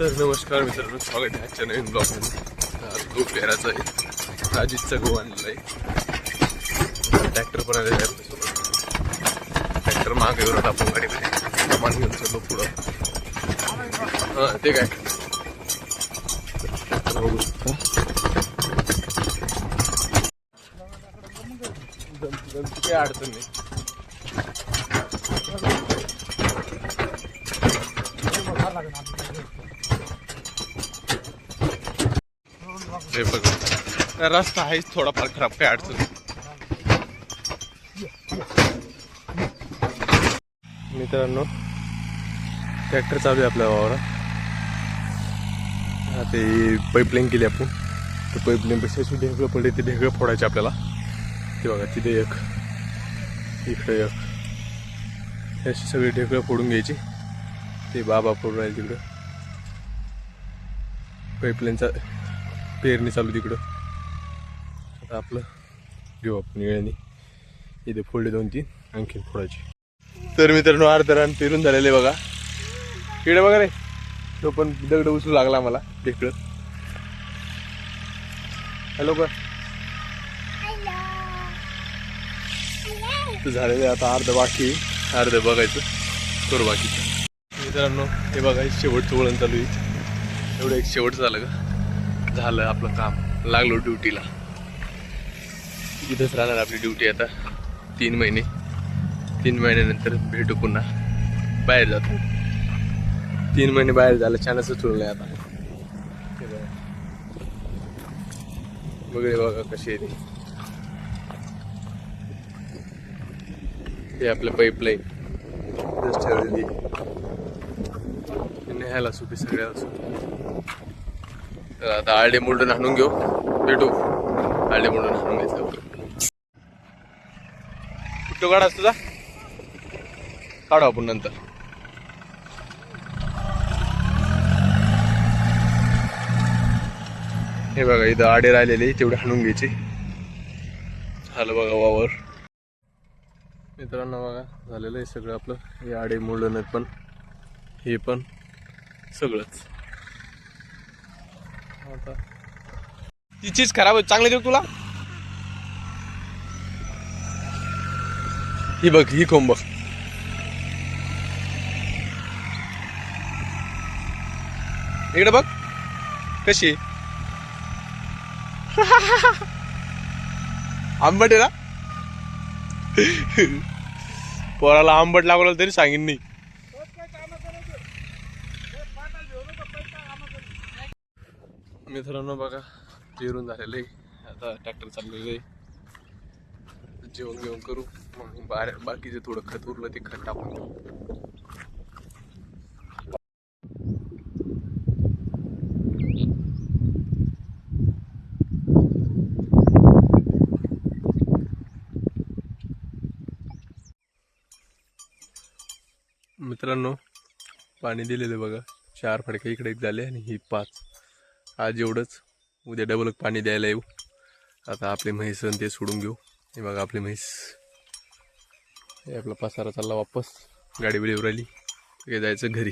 तर नमस्कार मित्रांनो स्वागत आहे आजच्या नवीन ब्लॉगमध्ये आज गहू पेराचा आहे. अजितचा गहू आणलेला आहे ट्रॅक्टर पण आलेला आहे आपल्यासोबत. ट्रॅक्टर मागे येऊन आपण गाडीमध्ये सामान घेऊन चाललो पुढं. हां ते काय? ट्रॅक्टर बघू शकता. काही अडचण नाही. हे बघ. रस्ता आहेच थोडाफार खराब काय अडचण मित्रांनो ट्रॅक्टर चालू आहे आपल्या वावरात. ते पाईपलाईन केली आपण. तर पाईपलाईन पेक्षा अशी ढेगळं पडले ते ढेगळं फोडायचे आपल्याला. ते बघा तिथे एक इकडे एक. अशी सगळी ढेगळं फोडून घ्यायची. ते बाबा फोडून राहील तिकडं. पाईपलाईनचा पेरणी चालू तिकडं. आता आपलं घेऊ आपण वेळाने. इथे फोडले दोन तीन आणखीन फोडायचे. तर मित्रांनो अर्धा रान पेरून झालेले बघा. इकडे बघा रे. तो पण दगड उचलू लागला मला ढेकळं हॅलो का झालेलं आता अर्ध बाकी. अर्ध बघायचं. करू बाकीचं. मित्रांनो हे बघा शेवटचं वळण चालू आहे. एवढं एक शेवटचं झालं का? झालं आपलं काम. लागलो ड्युटीला. इथंच राहणार आपली ड्युटी आता. तीन महिने. तीन महिन्यानंतर भेटू पुन्हा. बाहेर जातो. तीन महिने बाहेर झालं छानच उचललं आता. बघा. वगैरे बघा कशी आहे हे आपलं पाईपलाईन जस्ट ठेवलेली. न्यायला सुपी सगळ्याला असू तर आता आळडे मुलडून हाणून घेऊ. भेटू. आळडे मुलडून हाणून घ्यायचं कुठं काढा तुझा काढू आपण नंतर. हे बघा इथं आडे राहिलेले तेवढे हाणून घ्यायचे. झालं बघा वावर. मित्रांनो बघा झालेलं आहे सगळं आपलं. हे आडे मुळणं पण. हे पण सगळंच. आता ती चीज खराब आहे. चांगली देऊ तुला? ही बघ ही खोंब बघ इकडे बघ. कशी आहे? आंबट आहे ना? पोराला आंबट लागवलं तरी सांगेन नाही. मित्रांनो बघा पेरून झालेलं आहे. आता ट्रॅक्टर चाललेलं आहे जेवण घेऊन करू. मग बाहेर बाकीचे थोडं खत उरलं ते खत टाकून मित्रांनो पाणी दिलेलं आहे बघा. चार फडके इकडे एक झाले आणि ही पाच. आज एवढंच. उद्या डबल पाणी द्यायला येऊ. आता आपले म्हैस आणि ते सोडून घेऊ. हे बघा आपली म्हैस. हे आपला पसारा चालला वापस. गाडी बिडी राहिली जायचं घरी.